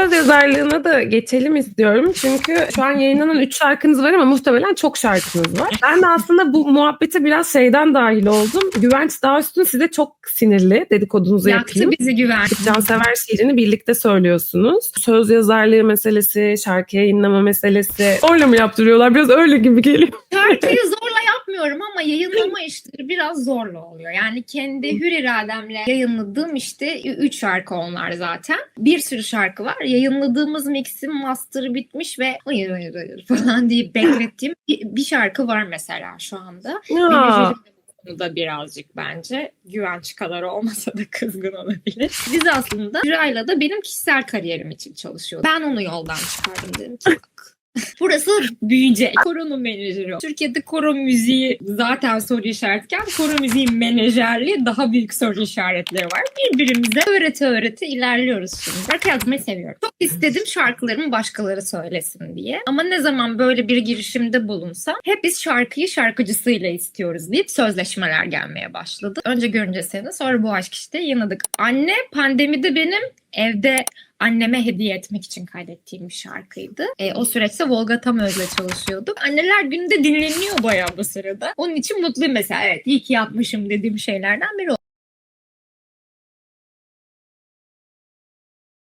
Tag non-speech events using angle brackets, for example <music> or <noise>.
Söz yazarlığına da geçelim istiyorum. Çünkü şu an yayınlanan 3 şarkınız var ama muhtemelen çok şarkınız var. Ben de aslında bu muhabbete biraz şeyden dahil oldum. Güvenç Dağüstün size çok sinirli. Dedikodunuzu Yaktı yapayım. bizi güven. Cansever şiirini birlikte söylüyorsunuz. Söz yazarlığı meselesi, şarkı yayınlama meselesi. Öyle mi yaptırıyorlar? Biraz öyle gibi geliyor. Şarkıyı yapmıyorum ama yayınlama işleri biraz zorla oluyor. Yani kendi hür irademle yayınladığım işte 3 şarkı onlar zaten. Bir sürü şarkı var. Yayınladığımız mixin master'ı bitmiş ve hayır hayır hayır <laughs> falan deyip beklettiğim bir, şarkı var mesela şu anda. Ya. Konuda birazcık bence güvenç kadar olmasa da <laughs> kızgın olabilir. Biz aslında Hüray'la da benim kişisel kariyerim için çalışıyorduk. Ben onu yoldan çıkardım dedim ki "Bak, Burası büyüyecek. Koronun menajeri. Türkiye'de koro müziği zaten soru işaretken koro müziği menajerliği daha büyük soru işaretleri var. Birbirimize öğrete öğrete ilerliyoruz şimdi. Şarkı yazmayı seviyorum. Çok istedim şarkılarımı başkaları söylesin diye. Ama ne zaman böyle bir girişimde bulunsam hep biz şarkıyı şarkıcısıyla istiyoruz deyip sözleşmeler gelmeye başladı. Önce görünce seni sonra bu aşk işte yanadık. Anne pandemide benim evde anneme hediye etmek için kaydettiğim bir şarkıydı. E, o süreçte Volga Tamöz'le çalışıyorduk. Anneler günde dinleniyor bayağı bu sırada. Onun için mutluyum mesela. Evet iyi ki yapmışım dediğim şeylerden biri o.